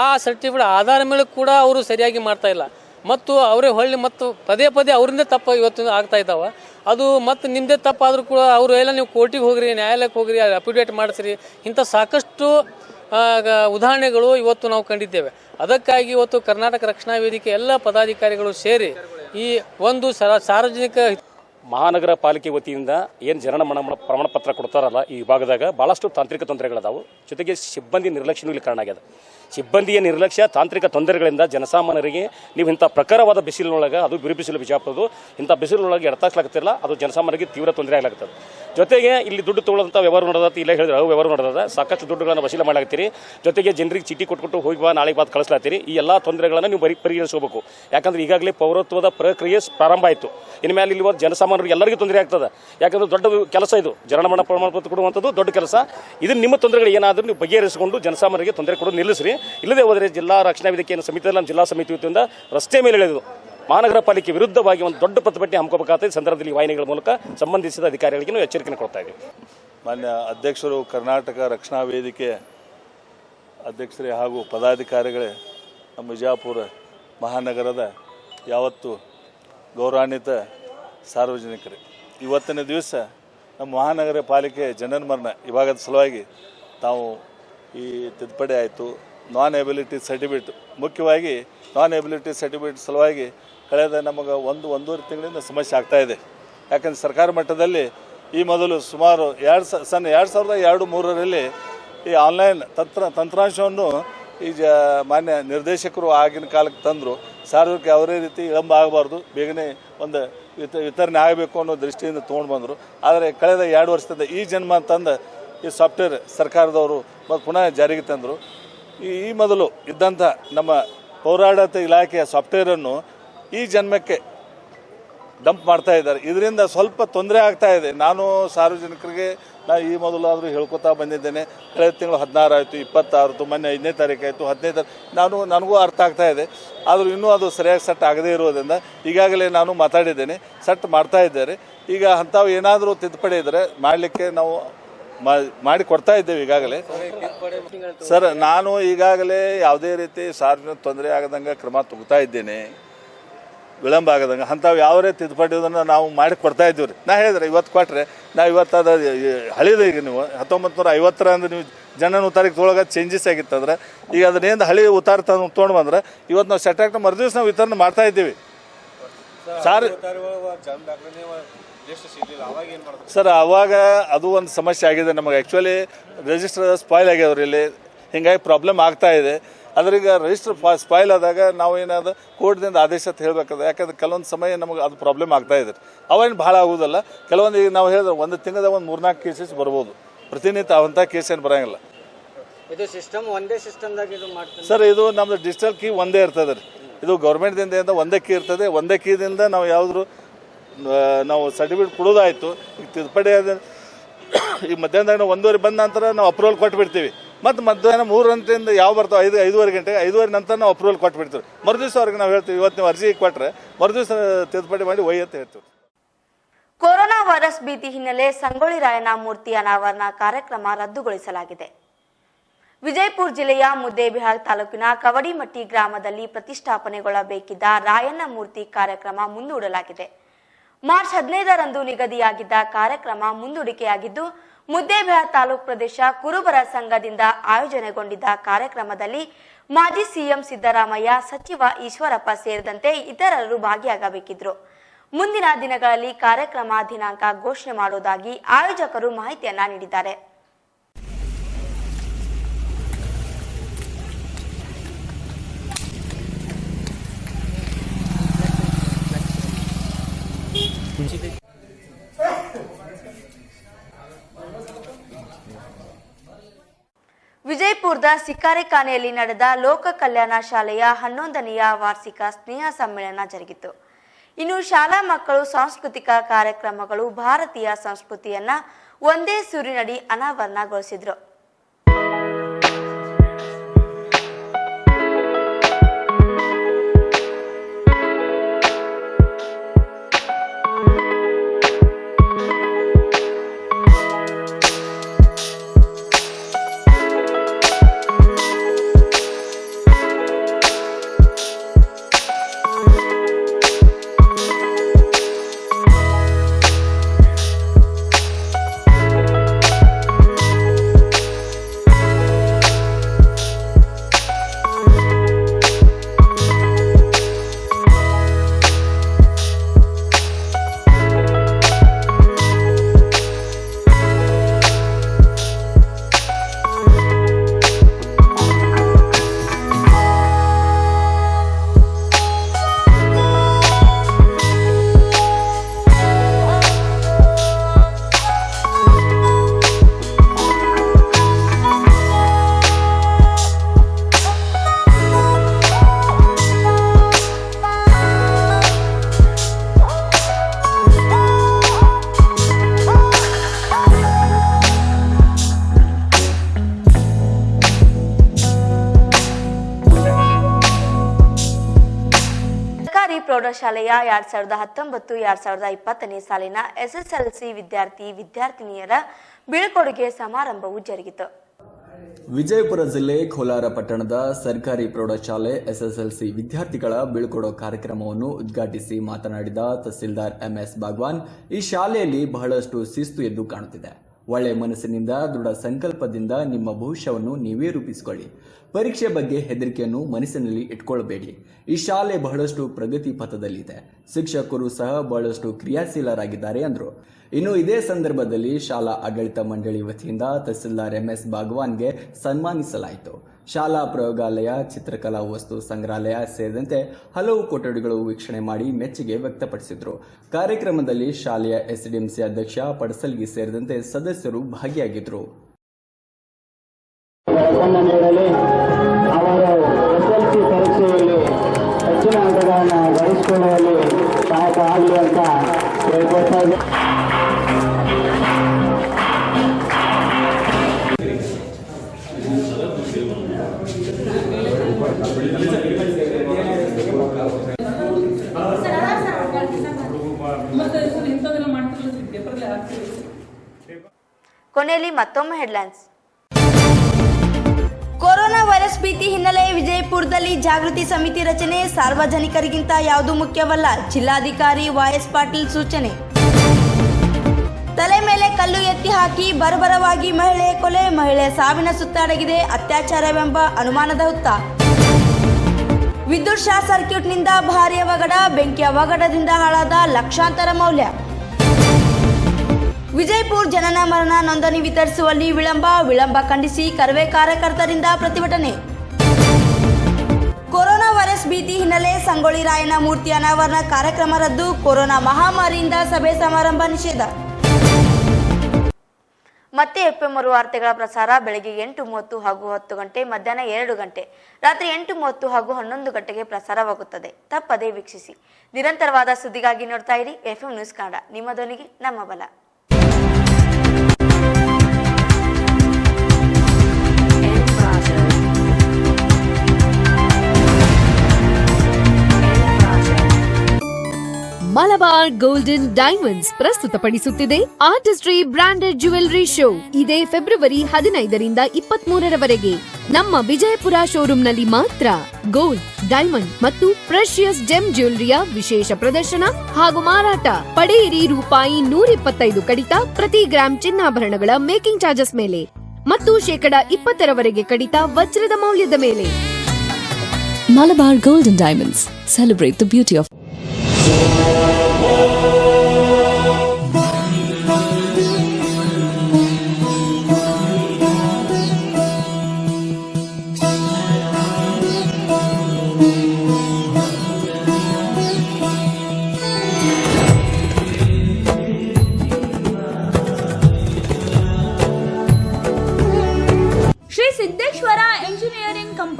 ಆ ಸರ್ಟಿಫಿಕೇಟ್ ಆಧಾರ ಮೇಲೆ ಕೂಡ ಅವರು ಸರಿಯಾಗಿ ಮಾಡ್ತಾ ಇಲ್ಲ. ಮತ್ತು ಅವರೇ ಹೊಳ್ಳಿ ಮತ್ತು ಪದೇ ಪದೇ ಅವರಿಂದ ತಪ್ಪು ಇವತ್ತು ಆಗ್ತಾ ಇದ್ದಾವೆ. ಅದು ಮತ್ತು ನಿಮ್ಮದೇ ತಪ್ಪಾದರೂ ಕೂಡ ಅವರು ಎಲ್ಲ ನೀವು ಕೋರ್ಟಿಗೆ ಹೋಗ್ರಿ, ನ್ಯಾಯಾಲಯಕ್ಕೆ ಹೋಗ್ರಿ ಅಪಿಡೇಟ್ ಮಾಡಿಸ್ರಿ, ಇಂಥ ಸಾಕಷ್ಟು ಉದಾಹರಣೆಗಳು ಇವತ್ತು ನಾವು ಕಂಡಿದ್ದೇವೆ. ಅದಕ್ಕಾಗಿ ಇವತ್ತು ಕರ್ನಾಟಕ ರಕ್ಷಣಾ ವೇದಿಕೆ ಎಲ್ಲ ಪದಾಧಿಕಾರಿಗಳು ಸೇರಿ ಈ ಒಂದು ಸಾರ್ವಜನಿಕ ಮಹಾನಗರ ಪಾಲಿಕೆ ವತಿಯಿಂದ ಏನು ಜನನ ಮರಣ ಪ್ರಮಾಣ ಪತ್ರ ಕೊಡ್ತಾರಲ್ಲ ಈ ವಿಭಾಗದಾಗ ಭಾಳಷ್ಟು ತಾಂತ್ರಿಕ ತೊಂದರೆಗಳದಾವು. ಜೊತೆಗೆ ಸಿಬ್ಬಂದಿ ನಿರ್ಲಕ್ಷ್ಯನೂ ಇಲ್ಲಿ ಕಾರಣ ಆಗ್ಯದ. ಸಿಬ್ಬಂದಿಯ ನಿರ್ಲಕ್ಷ್ಯ, ತಾಂತ್ರಿಕ ತೊಂದರೆಗಳಿಂದ ಜನಸಾಮಾನ್ಯರಿಗೆ ನೀವು ಇಂಥ ಪ್ರಖರವಾದ ಬಿಸಿಲಿನೊಳಗೆ ಅದು ಬಿರು ಬಿಸಿಲು ಬಿಜಾಪುರದು ಇಂಥ ಬಿಸಿಲಿನೊಳಗೆ ಎಡತಾಕ್ಲಾಗ್ತಿಲ್ಲ ಅದು ಜನಸಾಮಾನ್ಯರಿಗೆ ತೀವ್ರ ತೊಂದರೆ ಆಗ್ಲಾಗ್ತದೆ. ಜೊತೆಗೆ ಇಲ್ಲಿ ದುಡ್ಡು ತೊಗೊಳ್ಳೋಂಥ ವ್ಯವಹಾರ ನೋಡೋದತ್ತ ಇಲ್ಲ ಹೇಳಿದ್ರೆ, ಅವು ವ್ಯವಹಾರ ನೋಡೋದ ಸಾಕಷ್ಟು ದುಡ್ಡುಗಳನ್ನು ವಸೂಲಿ ಮಾಡಾಕತ್ತೀರಿ. ಜೊತೆಗೆ ಜನರಿಗೆ ಚೀಟಿ ಕೊಟ್ಬಿಟ್ಟು ಹೋಗಿ ಬಾ, ನಾಳೆಗೆ ಬಾತ್ ಕಳಿಸ್ಲಾತೀರಿ ಈ ಎಲ್ಲ ತೊಂದರೆಗಳನ್ನು ನೀವು ಬರಿ ಪರಿಹರಿಸಬೇಕು ಯಾಕಂದ್ರೆ ಈಗಾಗಲೇ ಪೌರತ್ವದ ಪ್ರಕ್ರಿಯೆ ಪ್ರಾರಂಭ ಆಯಿತು. ಇನ್ಮೇಲೆ ಇಲ್ಲಿ ಒಂದು ಜನಸಾಮಾನ್ಯರಿಗೆ ಎಲ್ಲರಿಗೂ ತೊಂದರೆ ಆಗ್ತದೆ. ಯಾಕಂದ್ರೆ ದೊಡ್ಡ ಕೆಲಸ ಇದು. ಜನಮರಣ ಪ್ರಮಾಣ ಪತ್ರ ಕೊಡುವಂಥದ್ದು ದೊಡ್ಡ ಕೆಲಸ. ಇದನ್ನು ನಿಮ್ಮ ತೊಂದರೆಗಳು ಏನಾದರೂ ನೀವು ಬಗೆಹರಿಸಿಕೊಂಡು ಜನಸಾಮಾನ್ಯರಿಗೆ ತೊಂದರೆ ಕೊಡೋದು ನಿಲ್ಲಿಸ್ರಿ. ಇಲ್ಲದೆ ಹೋದರೆ ಜಿಲ್ಲಾ ರಕ್ಷಣಾ ವೇದಿಕೆಯನ್ನು ಸಮಿತಿಯಲ್ಲಿ ನಮ್ಮ ಜಿಲ್ಲಾ ಸಮಿತಿ ವತಿಯಿಂದ ರಸ್ತೆ ಮೇಲೆ ಇಳಿದು ಮಹಾನಗರ ಪಾಲಿಕೆ ವಿರುದ್ಧವಾಗಿ ಒಂದು ದೊಡ್ಡ ಪ್ರತಿಭಟನೆ ಹಮ್ಮಿಕೋಬೇಕಾದ ಸಂದರ್ಭದಲ್ಲಿ ವಾಹಿನಿಗಳ ಮೂಲಕ ಸಂಬಂಧಿಸಿದ ಅಧಿಕಾರಿಗಳಿಗೆ ಎಚ್ಚರಿಕೆ ಕೊಡ್ತಾ ಇದ್ದೀವಿ. ಮಾನ್ಯ ಅಧ್ಯಕ್ಷರು, ಕರ್ನಾಟಕ ರಕ್ಷಣಾ ವೇದಿಕೆ ಅಧ್ಯಕ್ಷರೇ ಹಾಗೂ ಪದಾಧಿಕಾರಿಗಳೇ, ನಮ್ಮ ವಿಜಯಪುರ ಮಹಾನಗರದ ಯಾವತ್ತು ಗೌರವಾನ್ವಿತ ಸಾರ್ವಜನಿಕರೇ. ಇವತ್ತಿನ ದಿವಸ ನಮ್ಮ ಮಹಾನಗರ ಪಾಲಿಕೆ ಜನನ ಮರಣ ಇವಾಗದ ಸಲುವಾಗಿ ತಾವು ಈ ತಿದ್ದುಪಡಿ ಆಯಿತು. ನಾನ್ ಎಬಿಲಿಟಿ ಸರ್ಟಿಫಿಕೇಟ್ ಮುಖ್ಯವಾಗಿ ನಾನ್ ಎಬಿಲಿಟಿ ಸರ್ಟಿಫಿಕೇಟ್ ಸಲುವಾಗಿ ಕಳೆದ ನಮಗೆ ಒಂದು, ಒಂದೂವರೆ ತಿಂಗಳಿಂದ ಸಮಸ್ಯೆ ಆಗ್ತಾ ಇದೆ. ಯಾಕಂದ್ರೆ ಸರ್ಕಾರ ಮಟ್ಟದಲ್ಲಿ ಈ ಮೊದಲು ಸುಮಾರು ಎರಡು ಸ, ಸಣ್ಣ ಎರಡು ಸಾವಿರದ ಎರಡು, ಮೂರರಲ್ಲಿ ಈ ಆನ್ಲೈನ್ ತಂತ್ರ, ತಂತ್ರಾಂಶವನ್ನು ಈ ಜ, ಮಾನ್ಯ ನಿರ್ದೇಶಕರು ಆಗಿನ ಕಾಲಕ್ಕೆ ತಂದರು. ಸಾರ್ವಜನಿಕ ಯಾವುದೇ ರೀತಿ ವಿಳಂಬ ಆಗಬಾರ್ದು. ಬೇಗನೆ ಒಂದು ವಿತ, ವಿತರಣೆ ಆಗಬೇಕು ಅನ್ನೋ ದೃಷ್ಟಿಯಿಂದ ತೊಗೊಂಡು ಬಂದರು. ಆದರೆ ಕಳೆದ ಎರಡು ವರ್ಷದಿಂದ ಈ ಜನ್ಮ ತಂದು ಈ ಸಾಫ್ಟ್ವೇರ್ ಸರ್ಕಾರದವರು ಮತ್ತು ಪುನಃ ಜಾರಿಗೆ ತಂದರು. ಈ ಈ ಮೊದಲು ಇದ್ದಂಥ ನಮ್ಮ ಪೌರಾಡಳಿತ ಇಲಾಖೆಯ ಸಾಫ್ಟ್ವೇರನ್ನು ಈ ಜನ್ಮಕ್ಕೆ ಡಂಪ್ ಮಾಡ್ತಾ ಇದ್ದಾರೆ. ಇದರಿಂದ ಸ್ವಲ್ಪ ತೊಂದರೆ ಆಗ್ತಾ ಇದೆ. ನಾನು ಸಾರ್ವಜನಿಕರಿಗೆ ನಾನು ಈ ಮೊದಲಾದರೂ ಹೇಳ್ಕೊತಾ ಬಂದಿದ್ದೇನೆ. ಕಳೆದ ತಿಂಗಳು ಹದಿನಾರು ಆಯಿತು ಇಪ್ಪತ್ತಾರು ಮೊನ್ನೆ ಐದನೇ ತಾರೀಕು ಆಯಿತು ಹದಿನೈದು ತಾರೀಕು. ನಾನು, ನನಗೂ ಅರ್ಥ ಆಗ್ತಾ ಇದೆ. ಆದರೂ ಇನ್ನೂ ಅದು ಸರಿಯಾಗಿ ಸೆಟ್ ಆಗದೇ ಇರೋದ್ರಿಂದ ಈಗಾಗಲೇ ನಾನು ಮಾತಾಡಿದ್ದೇನೆ. ಸೆಟ್ ಮಾಡ್ತಾ ಇದ್ದಾರೆ. ಈಗ ಅಂಥವು ಏನಾದರೂ ತಿದ್ದುಪಡಿ ಇದ್ದರೆ ಮಾಡಲಿಕ್ಕೆ ನಾವು ಮಾಡಿ ಕೊಡ್ತಾ ಇದ್ದೇವೆ ಈಗಾಗಲೇ. ಸರ್, ನಾನು ಈಗಾಗಲೇ ಯಾವುದೇ ರೀತಿ ಸಾರ್ವಜನಿಕ ತೊಂದರೆ ಆಗದಂಗೆ ಕ್ರಮ ತಗೋತಾ ಇದ್ದೇನೆ. ವಿಳಂಬ ಆಗದಂಗೆ. ಅಂಥವು ಯಾವ ರೀತಿ ತಿದ್ದುಪಡಿಯೋದನ್ನು ನಾವು ಮಾಡಿ ಕೊಡ್ತಾ ಇದ್ದೀವಿ ರೀ ನಾ ಹೇಳಿದ್ರೆ ಇವತ್ತು ಕೊಟ್ಟರೆ ನಾವು ಇವತ್ತು ಅದು ಹಳಿದ ಈಗ ನೀವು ಹತ್ತೊಂಬತ್ತು ನೂರ ಐವತ್ತರ ಅಂದ್ರೆ ನೀವು ಜನನ ತಾರೀಕು ತೊಳಗ ಚೇಂಜಸ್ ಆಗಿತ್ತಂದ್ರೆ ಈಗ ಅದನ್ನೇನು ಹಳಿ ಉತ್ತಾರ ತಂದು ತೊಗೊಂಡು ಬಂದ್ರೆ ಇವತ್ತು ನಾವು ಸೆಟ್ ಆಗ್ತಾ ಮರುದಿವ್ಸ ನಾವು ವಿತರಣೆ ಮಾಡ್ತಾ ಇದ್ದೀವಿ. ಸಾರ್ ಸರ್ ಅವಾಗ ಅದು ಒಂದು ಸಮಸ್ಯೆ ಆಗಿದೆ. ನಮಗೆ ಆ್ಯಕ್ಚುಲಿ ರಿಜಿಸ್ಟರ್ ಸ್ಪಾಯ್ಲ್ ಆಗ್ಯಾವ್ರಿ ಇಲ್ಲಿ. ಹೀಗಾಗಿ ಪ್ರಾಬ್ಲಮ್ ಆಗ್ತಾ ಇದೆ. ಅದ್ರೀಗ ರಿಜಿಸ್ಟರ್ ಸ್ಪಾಯ್ಲ್ ಆದಾಗ ನಾವು ಏನಾದ್ರು ಕೋರ್ಟ್ದಿಂದ ಆದೇಶ ಅಂತ ಹೇಳ್ಬೇಕಾದ್ರೆ ಯಾಕಂದ್ರೆ ಕೆಲವೊಂದು ಸಮಯ ನಮಗೆ ಅದು ಪ್ರಾಬ್ಲಮ್ ಆಗ್ತಾ ಇದೆ. ಅವೇನು ಭಾಳ ಆಗೋದಲ್ಲ. ಕೆಲವೊಂದು ಈಗ ನಾವು ಹೇಳಿದ್ರೆ ಒಂದು ತಿಂಗಳದಾಗ ಒಂದು ಮೂರ್ನಾಲ್ಕು ಕೇಸಸ್ ಬರ್ಬೋದು. ಪ್ರತಿನಿತ್ಯ ಅವಂಥ ಕೇಸ್ ಏನು ಬರೋಂಗಿಲ್ಲ. ಇದು ಸಿಸ್ಟಮ್ ಒಂದೇ ಸಿಸ್ಟಮ್ದಾಗ ಇದು ಸರ್ ಇದು ನಮ್ಮದು ಡಿಜಿಟಲ್ ಕೀ ಒಂದೇ ಇರ್ತದೆ ರೀ. ಇದು ಗೌರ್ಮೆಂಟ್ದಿಂದ ಒಂದೇ ಕೀ ಇರ್ತದೆ. ಒಂದೇ ಕೀದಿಂದ ನಾವು ಯಾವುದ್ರು ನಾವು ಸರ್ಟಿಫಿಕೇಟ್ ಕೊಡೋದಾಯಿತು. ಈಗ ತಿದ್ದುಪಡಿ ಆದ ಈಗ ಮಧ್ಯಾಹ್ನದಾಗ ನಾವು ಒಂದೂವರೆ ಬಂದ ನಂತರ ನಾವು ಅಪ್ರೂವಲ್ ಕೊಟ್ಬಿಡ್ತೀವಿ. ಮತ್ತು ಮಧ್ಯಾಹ್ನ ಮೂರು ಗಂಟೆಯಿಂದ ಯಾವ ಬರ್ತಾವೆ? ಐದು, ಐದುವರೆ ಗಂಟೆಗೆ, ಐದುವರೆ ನಂತರ ನಾವು ಅಪ್ರೂವಲ್ ಕೊಟ್ಬಿಡ್ತೀವಿ. ಮರುದಿವ್ಸ ಅವ್ರಿಗೆ ನಾವು ಹೇಳ್ತೀವಿ, ಇವತ್ತು ನೀವು ಅರ್ಜಿ ಕೊಟ್ಟರೆ ಮರುದಿವಸ ತಿದ್ದುಪಡಿ ಮಾಡಿ ಒಯ್ಯಿ ಅಂತ ಹೇಳ್ತೀವಿ. ಕೊರೋನಾ ವೈರಸ್ ಭೀತಿ ಹಿನ್ನೆಲೆ ಸಂಗೊಳ್ಳಿ ರಾಯಣ್ಣ ಮೂರ್ತಿ ಅನಾವರಣ ಕಾರ್ಯಕ್ರಮ ರದ್ದುಗೊಳಿಸಲಾಗಿದೆ. ವಿಜಯಪುರ ಜಿಲ್ಲೆಯ ಮುದ್ದೇಬಿಹಾಳ್ ತಾಲೂಕಿನ ಕವಡಿಮಟ್ಟಿ ಗ್ರಾಮದಲ್ಲಿ ಪ್ರತಿಷ್ಠಾಪನೆಗೊಳ್ಳಬೇಕಿದ್ದ ರಾಯಣ್ಣ ಮೂರ್ತಿ ಕಾರ್ಯಕ್ರಮ ಮುಂದೂಡಲಾಗಿದೆ. ಮಾರ್ಚ್ ಹದಿನೈದರಂದು ನಿಗದಿಯಾಗಿದ್ದ ಕಾರ್ಯಕ್ರಮ ಮುಂದೂಡಿಕೆಯಾಗಿದ್ದು ಮುದ್ದೇಬಿಹಾಳ್ ತಾಲೂಕು ಪ್ರದೇಶ ಕುರುಬರ ಸಂಘದಿಂದ ಆಯೋಜನೆಗೊಂಡಿದ್ದ ಕಾರ್ಯಕ್ರಮದಲ್ಲಿ ಮಾಜಿ ಸಿಎಂ ಸಿದ್ದರಾಮಯ್ಯ, ಸಚಿವ ಈಶ್ವರಪ್ಪ ಸೇರಿದಂತೆ ಇತರರು ಭಾಗಿಯಾಗಬೇಕಿದ್ರು. ಮುಂದಿನ ದಿನಗಳಲ್ಲಿ ಕಾರ್ಯಕ್ರಮ ದಿನಾಂಕ ಘೋಷಣೆ ಮಾಡುವುದಾಗಿ ಆಯೋಜಕರು ಮಾಹಿತಿಯನ್ನ ನೀಡಿದ್ದಾರೆ. ವಿಜಯಪುರದ ಸಿಕಾರಿಖಾನೆಯಲ್ಲಿ ನಡೆದ ಲೋಕ ಕಲ್ಯಾಣ ಶಾಲೆಯ ಹನ್ನೊಂದನೆಯ ವಾರ್ಷಿಕ ಸ್ನೇಹ ಸಮ್ಮೇಳನ ಜರುಗಿತು. ಇನ್ನು ಶಾಲಾ ಮಕ್ಕಳು ಸಾಂಸ್ಕೃತಿಕ ಕಾರ್ಯಕ್ರಮಗಳು ಭಾರತೀಯ ಸಂಸ್ಕೃತಿಯನ್ನ ಒಂದೇ ಸೂರಿನಡಿ ಅನಾವರಣಗೊಳಿಸಿದ್ರು. ಪ್ರೌಢಶಾಲೆಯ ಎರಡ್ ಸಾವಿರದ ಹತ್ತೊಂಬತ್ತು, ಎರಡ್ ಸಾವಿರದ ಇಪ್ಪತ್ತನೇ ಸಾಲಿನ ಎಸ್ಎಸ್ಎಲ್ಸಿ ವಿದ್ಯಾರ್ಥಿ ವಿದ್ಯಾರ್ಥಿನಿಯರ ಬೀಳ್ಕೊಡುಗೆ ಸಮಾರಂಭವು ಜರುಗಿತು. ವಿಜಯಪುರ ಜಿಲ್ಲೆ ಕೋಲಾರ ಪಟ್ಟಣದ ಸರ್ಕಾರಿ ಪ್ರೌಢಶಾಲೆ ಎಸ್ಎಸ್ಎಲ್ಸಿ ವಿದ್ಯಾರ್ಥಿಗಳ ಬೀಳ್ಕೊಡೋ ಕಾರ್ಯಕ್ರಮವನ್ನು ಉದ್ಘಾಟಿಸಿ ಮಾತನಾಡಿದ ತಹಸೀಲ್ದಾರ್ ಎಂಎಸ್ ಭಾಗ್ವಾನ್, ಈ ಶಾಲೆಯಲ್ಲಿ ಬಹಳಷ್ಟು ಶಿಸ್ತು ಎದ್ದು ಕಾಣುತ್ತಿದೆ. ಒಳ್ಳೆ ಮನಸ್ಸಿನಿಂದ, ದೃಢ ಸಂಕಲ್ಪದಿಂದ ನಿಮ್ಮ ಭವಿಷ್ಯವನ್ನು ನೀವೇ ರೂಪಿಸಿಕೊಳ್ಳಿ. ಪರೀಕ್ಷೆ ಬಗ್ಗೆ ಹೆದರಿಕೆಯನ್ನು ಮನಸ್ಸಿನಲ್ಲಿ ಇಟ್ಕೊಳ್ಬೇಡಿ. ಈ ಶಾಲೆ ಬಹಳಷ್ಟು ಪ್ರಗತಿ ಪಥದಲ್ಲಿದೆ. ಶಿಕ್ಷಕರು ಸಹ ಬಹಳಷ್ಟು ಕ್ರಿಯಾಶೀಲರಾಗಿದ್ದಾರೆ ಎಂದರು ಇನ್ನು ಇದೇ ಸಂದರ್ಭದಲ್ಲಿ ಶಾಲಾ ಆಡಳಿತ ಮಂಡಳಿ ವತಿಯಿಂದ ತಹಸೀಲ್ದಾರ್ ಎಂ ಎಸ್ ಭಗವಾನ್ಗೆ ಸನ್ಮಾನಿಸಲಾಯಿತು. ಶಾಲಾ ಪ್ರಯೋಗಾಲಯ, ಚಿತ್ರಕಲಾ ವಸ್ತು ಸಂಗ್ರಹಾಲಯ ಸೇರಿದಂತೆ ಹಲವು ಕೊಠಡಿಗಳು ವೀಕ್ಷಣೆ ಮಾಡಿ ಮೆಚ್ಚುಗೆ ವ್ಯಕ್ತಪಡಿಸಿದರು. ಕಾರ್ಯಕ್ರಮದಲ್ಲಿ ಶಾಲೆಯ ಎಸ್ಡಿಎಂಸಿ ಅಧ್ಯಕ್ಷ ಪಡಸಲ್ಗಿ ಸೇರಿದಂತೆ ಸದಸ್ಯರು ಭಾಗಿಯಾಗಿದ್ದರು ಹೆಚ್ಚಿನ ಅಂಕಗಳನ್ನು ಗಳಿಸಿಕೊಳ್ಳುವಲ್ಲಿ ಸಹಾಯಕ ಆಗಲಿ ಅಂತ ಕೊನೆಯಲ್ಲಿ ಮತ್ತೊಮ್ಮೆ ಹೆಡ್ಲೈನ್ಸ್ ಕೊರೋನಾ ವೈರಸ್ ಭೀತಿ ಹಿನ್ನೆಲೆ ವಿಜಯಪುರದಲ್ಲಿ ಜಾಗೃತಿ ಸಮಿತಿ ರಚನೆ, ಸಾರ್ವಜನಿಕರಿಗಿಂತ ಯಾವುದು ಮುಖ್ಯವಲ್ಲ? ಜಿಲ್ಲಾಧಿಕಾರಿ ವಾಯಸ್ ಪಾಟೀಲ್ ಸೂಚನೆ. ತಲೆ ಮೇಲೆ ಕಲ್ಲು ಎತ್ತಿ ಹಾಕಿ ಬರಬರವಾಗಿ ಮಹಿಳೆ ಕೊಲೆ, ಮಹಿಳೆ ಸಾವಿನ ಸುತ್ತಾಡಗಿದೆ, ಅತ್ಯಾಚಾರವೆಂಬ ಅನುಮಾನದ ಹುತ್ತ. ವಿದ್ಯುತ್ ಶಾರ್ಟ್ ಸರ್ಕ್ಯೂಟ್ನಿಂದ ಭಾರಿ ಅವಘಡ, ಬೆಂಕಿ ಅವಘಡದಿಂದ ಹಾಳಾದ ಲಕ್ಷಾಂತರ ಮೌಲ್ಯ. ವಿಜಯಪುರ ಜನನ ಮರಣ ನೋಂದಣಿ ವಿತರಿಸುವಲ್ಲಿ ವಿಳಂಬ ವಿಳಂಬ ಖಂಡಿಸಿ ಕರವೇ ಕಾರ್ಯಕರ್ತರಿಂದ ಪ್ರತಿಭಟನೆ. ಕೊರೋನಾ ವೈರಸ್ ಭೀತಿ ಹಿನ್ನೆಲೆ ಸಂಗೊಳ್ಳಿ ರಾಯನ ಮೂರ್ತಿ ಅನಾವರಣ ಕಾರ್ಯಕ್ರಮ ರದ್ದು, ಕೊರೋನಾ ಮಹಾಮಾರಿಯಿಂದ ಸಭೆ ಸಮಾರಂಭ ನಿಷೇಧ. ಮತ್ತೆ ಎಫ್ಎಂ ಮೂರು ವಾರ್ತೆಗಳ ಪ್ರಸಾರ ಬೆಳಗ್ಗೆ ಎಂಟು ಮೂವತ್ತು ಹಾಗೂ ಹತ್ತು ಗಂಟೆ, ಮಧ್ಯಾಹ್ನ ಎರಡು ಗಂಟೆ. ರಾತ್ರಿ ಎಂಟು ಮೂವತ್ತು ಹಾಗೂ ಹನ್ನೊಂದು ಗಂಟೆಗೆ ಪ್ರಸಾರವಾಗುತ್ತದೆ. ತಪ್ಪದೇ ವೀಕ್ಷಿಸಿ. ನಿರಂತರವಾದ ಸುದ್ದಿಗಾಗಿ ನೋಡ್ತಾ ಇರಿ ಎಫ್ಎಂ ನ್ಯೂಸ್ ಕನ್ನಡ. ನಿಮ್ಮ ಧ್ವನಿಗೆ ನಮ್ಮ ಬಲ. ಮಲಬಾರ್ ಗೋಲ್ಡನ್ ಡೈಮಂಡ್ಸ್ ಪ್ರಸ್ತುತಪಡಿಸುತ್ತಿದೆ. ಆರ್ಟಿಸ್ಟ್ರಿ ಬ್ರಾಂಡೆಡ್ ಜುವೆಲ್ಲರಿ ಶೋ ಇದೇ ಫೆಬ್ರವರಿ ಹದಿನೈದರಿಂದ ಇಪ್ಪತ್ಮೂರರವರೆಗೆ. ನಮ್ಮ ವಿಜಯಪುರ ಶೋರೂಮ್ನಲ್ಲಿ ಮಾತ್ರ ಗೋಲ್ಡ್ ಡೈಮಂಡ್ ಮತ್ತು ಪ್ರೆಷಿಯಸ್ ಜೆಮ್ ಜ್ಯುವೆಲ್ಲರಿಯ ವಿಶೇಷ ಪ್ರದರ್ಶನ ಹಾಗೂ ಮಾರಾಟ. ಪಡೆಯಿರಿ ರೂಪಾಯಿ ನೂರಿಪ್ಪತ್ತೈದು ಕಡಿತ ಪ್ರತಿ ಗ್ರಾಂ ಚಿನ್ನಾಭರಣಗಳ ಮೇಕಿಂಗ್ ಚಾರ್ಜಸ್ ಮೇಲೆ ಮತ್ತು ಶೇಕಡ ಇಪ್ಪತ್ತರವರೆಗೆ ಕಡಿತ ವಜ್ರದ ಮೌಲ್ಯದ ಮೇಲೆ. Malabar golden diamonds celebrate the beauty of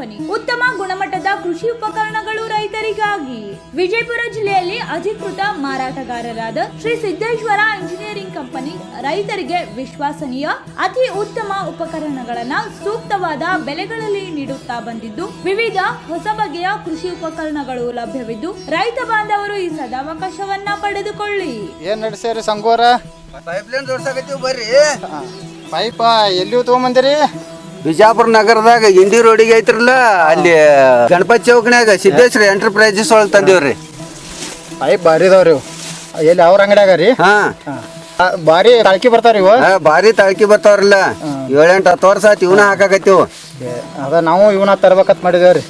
company. ಉತ್ತಮ ಗುಣಮಟ್ಟದ ಕೃಷಿ ಉಪಕರಣಗಳು ರೈತರಿಗಾಗಿ. ವಿಜಯಪುರ ಜಿಲ್ಲೆಯಲ್ಲಿ ಅಧಿಕೃತ ಮಾರಾಟಗಾರರಾದ ಶ್ರೀ ಸಿದ್ದೇಶ್ವರ ಇಂಜಿನಿಯರಿಂಗ್ ಕಂಪನಿ ರೈತರಿಗೆ ವಿಶ್ವಾಸನೀಯ ಅತಿ ಉತ್ತಮ ಉಪಕರಣಗಳನ್ನ ಸೂಕ್ತವಾದ ಬೆಲೆಗಳಲ್ಲಿ ನೀಡುತ್ತಾ ಬಂದಿದ್ದು ವಿವಿಧ ಹೊಸ ಬಗೆಯ ಕೃಷಿ ಉಪಕರಣಗಳು ಲಭ್ಯವಿದ್ದು ರೈತ ಬಾಂಧವರು ಈ ಸದಾವಕಾಶವನ್ನ ಪಡೆದುಕೊಳ್ಳಿ. ಏನ್ ನಡೆಸ್ಯಾರಿ ಸಂಗೋರ ಪೈಪ್ ಲೈನ್ ಬರ್ರಿ. ಪೈಪ್ ಎಲ್ಲಿ ತಗೊಂಬಂದಿರಿ? ಬಿಜಾಪುರ ನಗರದಾಗ ಇಂಡಿ ರೋಡಿಗೆ ಐತ್ರಲ್ಲ ಅಲ್ಲಿ ಗಣಪತಿ ಚೌಕ್ನ್ಯಾಗ ಸಿದ್ದೇಶ್ವರ ಎಂಟರ್ಪ್ರೈಸಸ್ ಒಳಗೆ ತಂದಿವ್ರಿ. ಐ ಭಾರಿ ಇದಾವ್ರಿ ಇವು. ಎಲ್ಲಿ ಅವ್ರ ಅಂಗಡಿಯಾಗ ರೀ? ಹಾ. ಆ, ಭಾರಿ ತಾಳ್ಕಿ ಬರ್ತಾವ್ರಿ ಇವು? ಆ, ಭಾರಿ ತಾಳ್ಕಿ ಬರ್ತಾವ್ರಲ್ಲ. ಏಳೆಂಟು ಹತ್ತು ವರ್ಷ ಆಯ್ತು ಇವನ ಹಾಕಾಕತ್ತೀವಿ. ಅದ ನಾವು ಇವನ್ನ ತರ್ಬೇಕಂತ ಮಾಡಿದೇವ್ರಿ.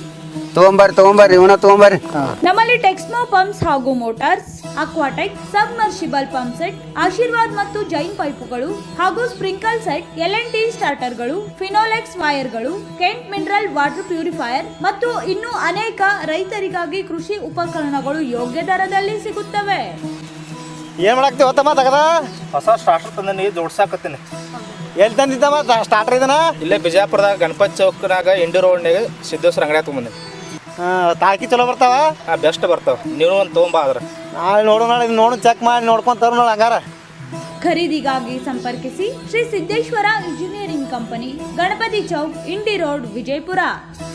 ತಗೊಂಬರ್ರಿ ತಗೊಂಬರ್ರಿ ಇವನ ತಗೊಂಬರ್ರಿ. ನಮ್ಮಲ್ಲಿ ಟೆಕ್ಸ್ಮೋ ಪಂಪ್ಸ್ ಹಾಗೂ motors Aquatech submersible pump set Ashirvad ಮತ್ತು ಜೈನ್ ಪೈಪುಗಳು ಹಾಗೂ sprinkler set L N T ಸ್ಟಾರ್ಟರ್ಗಳು Finolex ವೈರ್ಗಳು ಕೆಂಟ್ ಮಿನರಲ್ ವಾಟರ್ ಪ್ಯೂರಿಫೈಯರ್ ಮತ್ತು ಇನ್ನೂ ಅನೇಕ ರೈತರಿಗಾಗಿ ಕೃಷಿ ಉಪಕರಣಗಳು ಯೋಗ್ಯ ದರದಲ್ಲಿ ಸಿಗುತ್ತವೆ. ಏನ್ ಮಾಡಾಕ್ತಿ ತಗದ? ಹೊಸ ಸ್ಟಾರ್ಟರ್ ತಂದನಿ ಜೋಡ್ಸಾಕತ್ತೀನಿ. ಎಲ್ಲಿ ತಂದಿದ್ದಮ್ಮ? ಸ್ಟಾರ್ಟರ್ ಇದನ್ನ? ಇಲ್ಲೇ ಬಿಜಾಪುರದಾಗ ಗಣಪತಿ ಚೌಕ್ನಾಗ ಇಂಡಿ ರೋಡ್ನಾಗ ಸಿದ್ದೇಶ್ವರ ಅಂಗಡಿ ತೊಗೊಂಬಂದಿನಿ. ತಾಳ್ಕಿ ಚಲೋ ಬರ್ತಾವ? ಹಾಂ ಬೆಸ್ಟ್ ಬರ್ತಾವ. ನೀವು ಒಂದು ತೊಗೊಂಬಾ ಅದ್ರ ನಾಳೆ ನೋಡು ನಾಳೆ ನೋಡು ಚೆಕ್ ಮಾಡಿ ನೋಡ್ಕೊಂಡ್ ತರು ನೋಡು ಹಂಗಾರ. ಖರೀದಿಗಾಗಿ ಸಂಪರ್ಕಿಸಿ Shri Siddeshwara engineering company Ganapati Chowk Indi road Vijayapura.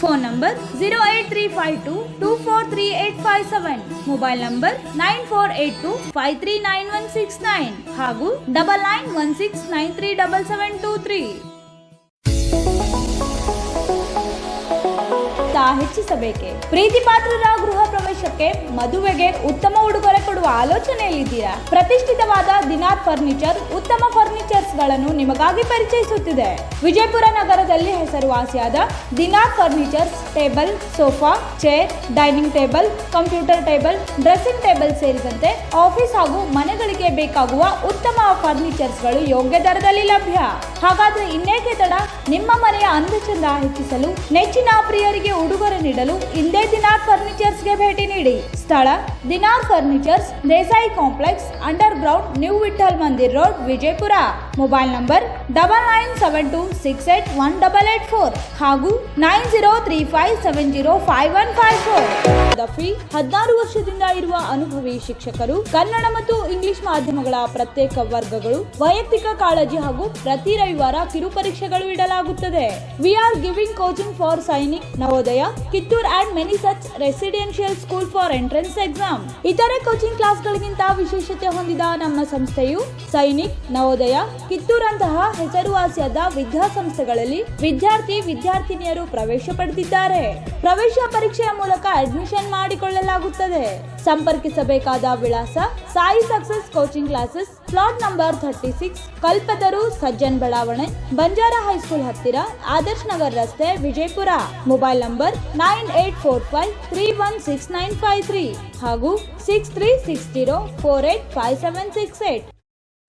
Phone number zero eight three five two two four three eight five seven mobile number nine four eight two five three nine one six nine ಹಾಗೂ double nine one six nine three double seven two three ತಾ ಹೆಚ್ಚಿಸಬೇಕೆ? ಪ್ರೀತಿ ಪಾತ್ರರ ಗೃಹ ಪ್ರವೇಶಕ್ಕೆ ಮದುವೆಗೆ ಉತ್ತಮ ಉಡುಗೊರೆ ಕೊಡುವ ಆಲೋಚನೆಯಲ್ಲಿದ್ದೀರಾ? ಪ್ರತಿಷ್ಠಿತವಾದ ದಿನಾರ್ furniture, ಉತ್ತಮ ಫರ್ನಿಚರ್ಸ್ಗಳನ್ನು ನಿಮಗಾಗಿ ಪರಿಚಯಿಸುತ್ತಿದೆ. ವಿಜಯಪುರ ನಗರದಲ್ಲಿ ಹೆಸರುವಾಸಿಯಾದ Dinar furnitures table, sofa, chair, dining table, computer table, dressing table ಸೇರಿದಂತೆ ಆಫೀಸ್ ಹಾಗೂ ಮನೆಗಳಿಗೆ ಬೇಕಾಗುವ ಉತ್ತಮ ಫರ್ನಿಚರ್ಸ್ಗಳು ಯೋಗ್ಯ ದರದಲ್ಲಿ ಲಭ್ಯ. ಹಾಗಾದ್ರೆ ಇನ್ನೇಕೆ ತಡ? ನಿಮ್ಮ ಮನೆಯ ಅಂದಚಂದ ಹೆಚ್ಚಿಸಲು ನೆಚ್ಚಿನ ಪ್ರಿಯರಿಗೆ ಉಡುಗೊರೆ ನೀಡಲು ಇಂದೇ ದಿನಾರ್ ಫರ್ನಿಚರ್ಸ್ಗೆ ಭೇಟಿ ನೀಡಿ. ಸ್ಥಳ Dinar furnitures, Desai complex underground new Vitthal Mandir road, Vijayapura. Mobile number double nine seven two six eight one double eight four ಹಾಗೂ nine zero three five seven zero five one five four. ದಫಿ ಹದಿನಾರು ವರ್ಷದಿಂದ ಇರುವ ಅನುಭವಿ ಶಿಕ್ಷಕರು, ಕನ್ನಡ ಮತ್ತು English ಮಾಧ್ಯಮಗಳ ಪ್ರತ್ಯೇಕ ವರ್ಗಗಳು, ವೈಯಕ್ತಿಕ ಕಾಳಜಿ ಹಾಗೂ ಪ್ರತಿ ರವಿವಾರ ಕಿರು ಪರೀಕ್ಷೆಗಳು ಇಡಲಾಗುತ್ತದೆ. We are giving coaching for Sainik Navodaya. Kittur and many such residential school for entrance exam ಇತರೆ ಕೋಚಿಂಗ್ ಕ್ಲಾಸ್ಗಳಿಗಿಂತ ವಿಶೇಷತೆ ಹೊಂದಿದ ನಮ್ಮ ಸಂಸ್ಥೆಯು ಸೈನಿಕ್, ನವೋದಯ, ಕಿತ್ತೂರಂತಹ ಹೆಸರುವಾಸಿಯಾದ ವಿದ್ಯಾಸಂಸ್ಥೆಗಳಲ್ಲಿ ವಿದ್ಯಾರ್ಥಿ, ವಿದ್ಯಾರ್ಥಿನಿಯರು ಪ್ರವೇಶ ಪಡೆದಿದ್ದಾರೆ. ಪ್ರವೇಶ ಪರೀಕ್ಷೆಯ ಮೂಲಕ ಅಡ್ಮಿಷನ್ ಮಾಡಿಕೊಳ್ಳಲಾಗುತ್ತದೆ. ಸಂಪರ್ಕಿಸಬೇಕಾದ ವಿಳಾಸ Sai success coaching classes, plot number thirty six, Kalpataru, Sajjan ಬಡಾವಣೆ, ಬಂಜಾರ ಹೈಸ್ಕೂಲ್ ಹತ್ತಿರ, ಆದರ್ಶ್ ನಗರ್ ರಸ್ತೆ, Vijayapura. Mobile number nine eight four five three one six nine five three ಹಾಗೂ six three six zero four eight five seven six eight.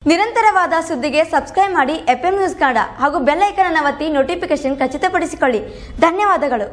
ನಿರಂತರವಾದ ಸುದ್ದಿಗೆ subscribe ಮಾಡಿ F news Kannada ಹಾಗೂ bell icon ಒತ್ತಿ notification ಖಚಿತಪಡಿಸಿಕೊಳ್ಳಿ. ಧನ್ಯವಾದಗಳು.